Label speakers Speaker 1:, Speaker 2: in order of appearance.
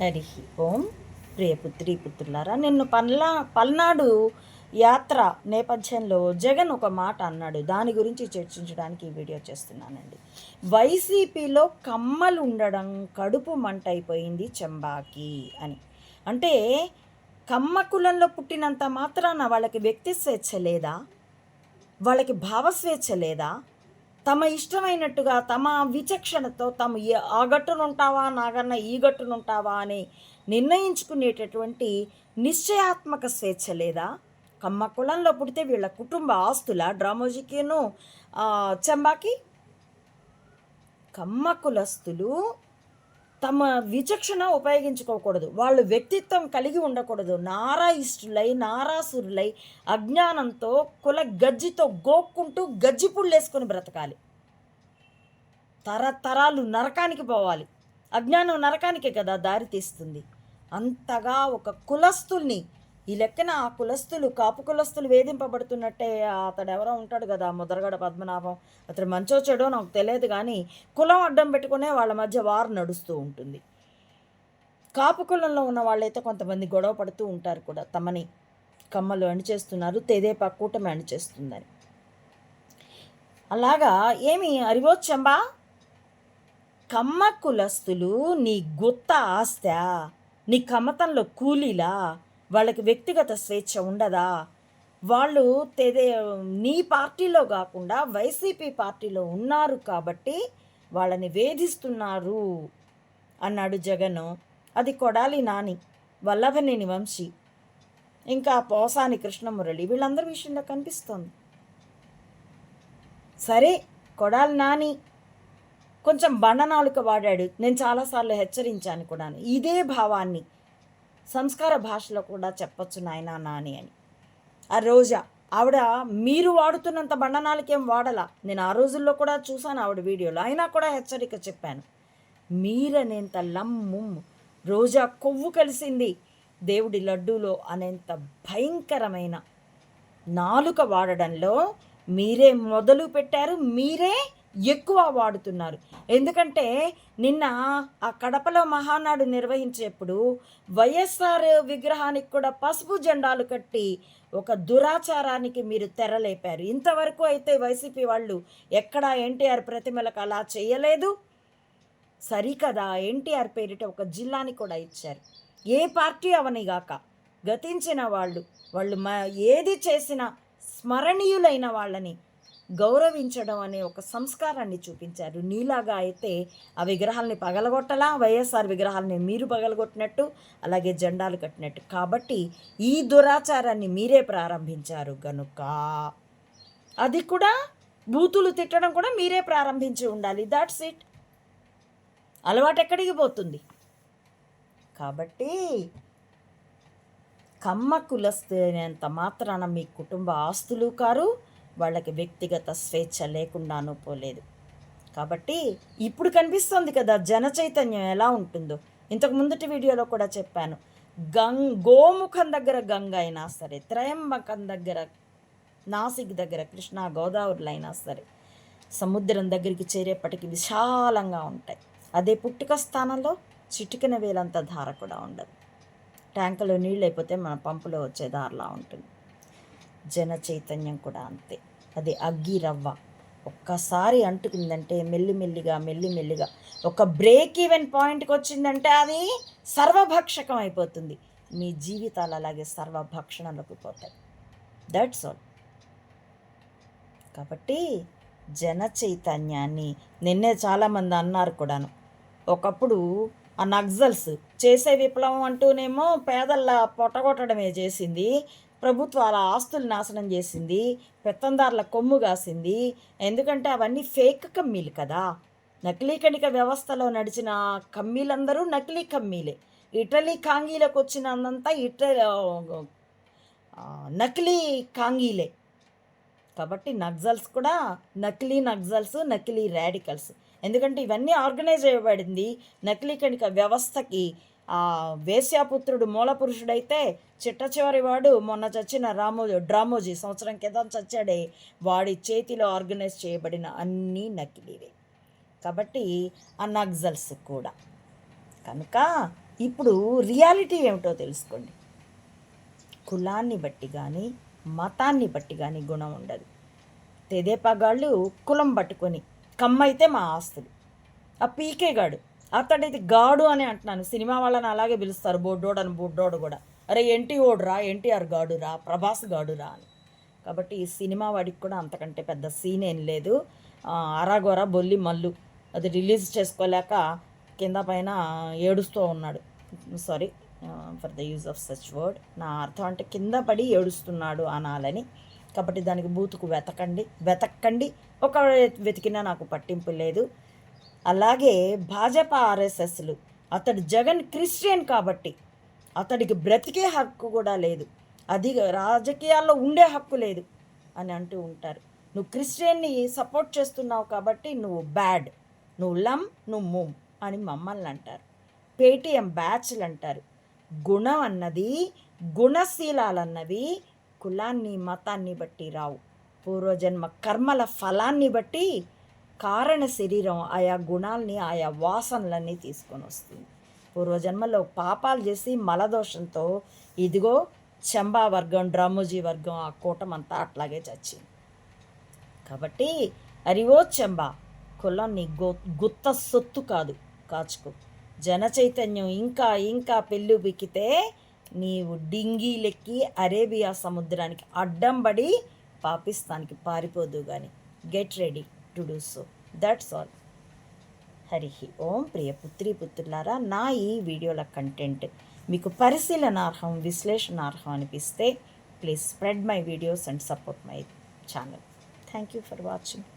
Speaker 1: హరి ఓం. ప్రియపుత్రి పుత్రులారా నిన్ను పల్లా పల్నాడు యాత్ర నేపథ్యంలో జగన్ ఒక మాట అన్నాడు. దాని గురించి చర్చించడానికి ఈ వీడియో చేస్తున్నానండి. వైసీపీలో కమ్మలు ఉండడం కడుపు మంట అయిపోయింది చెంబాకి అని. అంటే కమ్మ కులంలో పుట్టినంత మాత్రాన వాళ్ళకి వ్యక్తి స్వేచ్ఛ లేదా? వాళ్ళకి భావస్వేచ్ఛ లేదా? తమ ఇష్టమైనట్టుగా తమ విచక్షణతో తమ ఏ- ఆ గట్టునుంటావా నాగన్న ఈ గట్టునుంటావా అని నిర్ణయించుకునేటటువంటి నిశ్చయాత్మక స్వేచ్ఛ లేదా? కమ్మ కులంలో పుడితే వీళ్ళ కుటుంబ ఆస్తుల డ్రామోజీకిను చెంబాకి? కమ్మ కులస్తులు తమ విచక్షణ ఉపయోగించుకోకూడదు. వాళ్ళు వ్యక్తిత్వం కలిగి ఉండకూడదు. నారాయిష్టులై నారాసురులై అజ్ఞానంతో కుల గజ్జితో గోక్కుంటూ గజ్జి పుళ్ళేసుకొని బ్రతకాలి. తరతరాలు నరకానికి పోవాలి. అజ్ఞానం నరకానికే కదా దారి తీస్తుంది. అంతగా ఒక కులస్తుల్ని ఈ లెక్కన ఆ కులస్తులు కాపు కులస్తులు వేధింపబడుతున్నట్టే అతడు ఎవరో ఉంటాడు కదా ముద్రగడ పద్మనాభం. అతడు మంచో చెడో నాకు తెలియదు కానీ కులం అడ్డం పెట్టుకునే వాళ్ళ మధ్య వారు నడుస్తూ ఉంటుంది. కాపు కులంలో ఉన్న వాళ్ళైతే కొంతమంది గొడవ పడుతూ ఉంటారు కూడా. తమని కమ్మలు అణిచేస్తున్నారు తెదేపా కూటమి అణిచేస్తుందని అలాగా ఏమి అరివోచ్చంబా? కమ్మ కులస్తులు నీ గుత్త ఆస్త నీ కమ్మతంలో కూలీలా వాళ్ళకి వ్యక్తిగత స్వేచ్ఛ ఉండదా? వాళ్ళు తెదే నీ పార్టీలో కాకుండా వైసీపీ పార్టీలో ఉన్నారు కాబట్టి వాళ్ళని వేధిస్తున్నారు అన్నాడు జగన్. అది కొడాలి నాని వల్లభనేని వంశీ. ఇంకా పోసాని కృష్ణమురళి వీళ్ళందరి విషయంలో కనిపిస్తోంది. సరే కొడాలి నాని కొంచెం బండనాలుక వాడాడు. నేను చాలాసార్లు హెచ్చరించాను కూడా ఇదే భావాన్ని సంస్కార భాషలో కూడా చెప్పొచ్చు నాయన నాని అని. ఆ రోజా ఆవిడ మీరు వాడుతున్నంత బండనాలకేం వాడలా? నేను ఆ రోజుల్లో కూడా చూశాను ఆవిడ వీడియోలో. అయినా కూడా హెచ్చరిక చెప్పాను. మీరనేంత లమ్ము రోజా కొవ్వు కలిసింది దేవుడి లడ్డూలో అనేంత భయంకరమైన నాలుక వాడడంలో మీరే మొదలు పెట్టారు మీరే ఎక్కువ వాడుతున్నారు. ఎందుకంటే నిన్న ఆ కడపలో మహానాడు నిర్వహించేప్పుడు వైఎస్ఆర్ విగ్రహానికి కూడా పసుపు జెండాలు కట్టి ఒక దురాచారానికి మీరు తెరలేపారు. ఇంతవరకు అయితే వైసీపీ వాళ్ళు ఎక్కడా ఎన్టీఆర్ ప్రతిమలకు అలా చేయలేదు. సరికదా ఎన్టీఆర్ పేరిట ఒక జిల్లాని కూడా ఇచ్చారు. ఏ పార్టీ అవనిగాక గతించిన వాళ్ళు వాళ్ళు మ ఏది చేసినా స్మరణీయులైన వాళ్ళని గౌరవించడం అనే ఒక సంస్కారాన్ని చూపించారు. నీలాగా అయితే ఆ విగ్రహాలని పగలగొట్టలా వైఎస్ఆర్ విగ్రహాలని మీరు పగలగొట్టినట్టు అలాగే జెండాలు కట్టినట్టు. కాబట్టి ఈ దురాచారాన్ని మీరే ప్రారంభించారు గనుక. అది కూడా బూతులు తిట్టడం కూడా మీరే ప్రారంభించి ఉండాలి. దాట్స్ ఇట్ అలవాటు ఎక్కడికి పోతుంది? కాబట్టి కమ్మ కులస్తేనంత మాత్రాన మీ కుటుంబ ఆస్తులు కారు వాళ్ళకి వ్యక్తిగత స్వేచ్ఛ లేకుండానూ పోలేదు. కాబట్టి ఇప్పుడు కనిపిస్తుంది కదా జన చైతన్యం ఎలా ఉంటుందో. ఇంతకు ముందటి వీడియోలో కూడా చెప్పాను. గం గోముఖం దగ్గర గంగ అయినా సరే త్రయంబకం దగ్గర నాసిక్ దగ్గర కృష్ణా గోదావరిలో అయినా సరే సముద్రం దగ్గరికి చేరేపటికి విశాలంగా ఉంటాయి. అదే పుట్టుక స్థానంలో చిటికిన వేలంత ధార కూడా ఉండదు. ట్యాంకులో నీళ్ళు అయిపోతే మన పంపులో వచ్చే దారిలా ఉంటుంది. జన చైతన్యం కూడా అంతే. అది అగ్గి రవ్వ. ఒక్కసారి అంటుకుందంటే మెల్లిమెల్లిగా మెల్లిమెల్లిగా ఒక బ్రేక్ ఈవెన్ పాయింట్కి వచ్చిందంటే అది సర్వభక్షకం అయిపోతుంది. మీ జీవితాలు అలాగే సర్వభక్షణలోకి పోతాయి. దట్స్ ఆల్ కాబట్టి జన చైతన్యాన్ని నిన్నే చాలామంది అన్నారు కూడాను. ఒకప్పుడు ఆ నక్సల్స్ చేసే విప్లవం అంటూనేమో పేదల పొట్టగొట్టడమే చేసింది. ప్రభుత్వాల ఆస్తులు నాశనం చేసింది పెత్తందారుల కొమ్ము కాసింది. ఎందుకంటే అవన్నీ ఫేక్ కమ్మీలు కదా. నకిలీ కణిక వ్యవస్థలో నడిచిన కమ్మీలందరూ నకిలీ కమ్మీలే. ఇటలీ కాంగీలకు వచ్చినందంతా ఇట నకిలీ కాంగీలే. కాబట్టి నక్సల్స్ కూడా నకిలీ నక్సల్స్ నకిలీ రాడికల్స్. ఎందుకంటే ఇవన్నీ ఆర్గనైజ్ చేయబడింది నకిలీ కణిక వ్యవస్థకి వేశ్యాపుత్రుడు మూల పురుషుడైతే చిట్ట చివరి వాడు మొన్న చచ్చిన రామోజీ డ్రామోజీ సంవత్సరం క్రితం చచ్చాడే. వాడి చేతిలో ఆర్గనైజ్ చేయబడిన అన్నీ నకిలీవే కాబట్టి ఆ నక్సల్స్ కూడా. కనుక ఇప్పుడు రియాలిటీ ఏమిటో తెలుసుకోండి. కులాన్ని బట్టి కానీ మతాన్ని బట్టి కానీ గుణం ఉండదు. తెదేపాగాళ్ళు కులం పట్టుకొని కమ్మైతే మా ఆస్తులు. ఆ పీకేగాడు అతడైతే గాడు అని అంటున్నాను. సినిమా వాళ్ళని అలాగే పిలుస్తారు. బొడ్డోడు అని బొడ్డోడు కూడా. అరే ఎన్టీ ఓడురా ఎన్టీఆర్ గాడురా ప్రభాస్ గాడురా అని. కాబట్టి ఈ సినిమా వాడికి కూడా అంతకంటే పెద్ద సీన్ ఏం లేదు. ఆ, బొల్లి మల్లు. అది రిలీజ్ చేసుకోలేక కింద పైన ఏడుస్తూ ఉన్నాడు. Sorry for the use of such word నా అర్థం అంటే కింద పడి ఏడుస్తున్నాడు అనాలని. కాబట్టి దానికి బూతుకు వెతకండి. వెతకండి. ఒక వెతికినా నాకు పట్టింపు లేదు. అలాగే భాజపా ఆర్ఎస్ఎస్లు. అతడు జగన్ క్రిస్టియన్ కాబట్టి అతడికి బ్రతికే హక్కు కూడా లేదు. అది రాజకీయాల్లో ఉండే హక్కు లేదు అని అంటూ ఉంటారు. నువ్వు క్రిస్టియన్ని సపోర్ట్ చేస్తున్నావు కాబట్టి నువ్వు బ్యాడ్ నువ్వు లమ్ నువ్వు మూమ్ అని మమ్మల్ని అంటారు. పేటిఎం బ్యాచ్లు అంటారు. గుణం అన్నది గుణశీలాలన్నవి కులాన్ని మతాన్ని బట్టి రావు. పూర్వజన్మ కర్మల ఫలాన్ని బట్టి కారణ శరీరం ఆయా గుణాల్ని ఆయా వాసనలన్నీ తీసుకొని వస్తుంది. పూర్వజన్మలో పాపాలు చేసి మలదోషంతో ఇదిగో చెంబా వర్గం డ్రమ్ముజీ వర్గం ఆ కూటమంతా అట్లాగే చచ్చింది. కాబట్టి అరివో చెంబా కులం నీ గో గుత్త సొత్తు కాదు కాచుకో. జన చైతన్యం ఇంకా ఇంకా పెళ్ళు బిక్కితే నీవు డింగీలెక్కి అరేబియా సముద్రానికి అడ్డంబడి పాకిస్తాన్కి పారిపోదు కానీ get ready to do so. That's all Hari Om ప్రియ పుత్రి పుత్రులారా నా ఈ వీడియోల కంటెంట్ మీకు పరిశీలనార్హం విశ్లేషణార్హం అనిపిస్తే please spread my videos and support my channel thank you for watching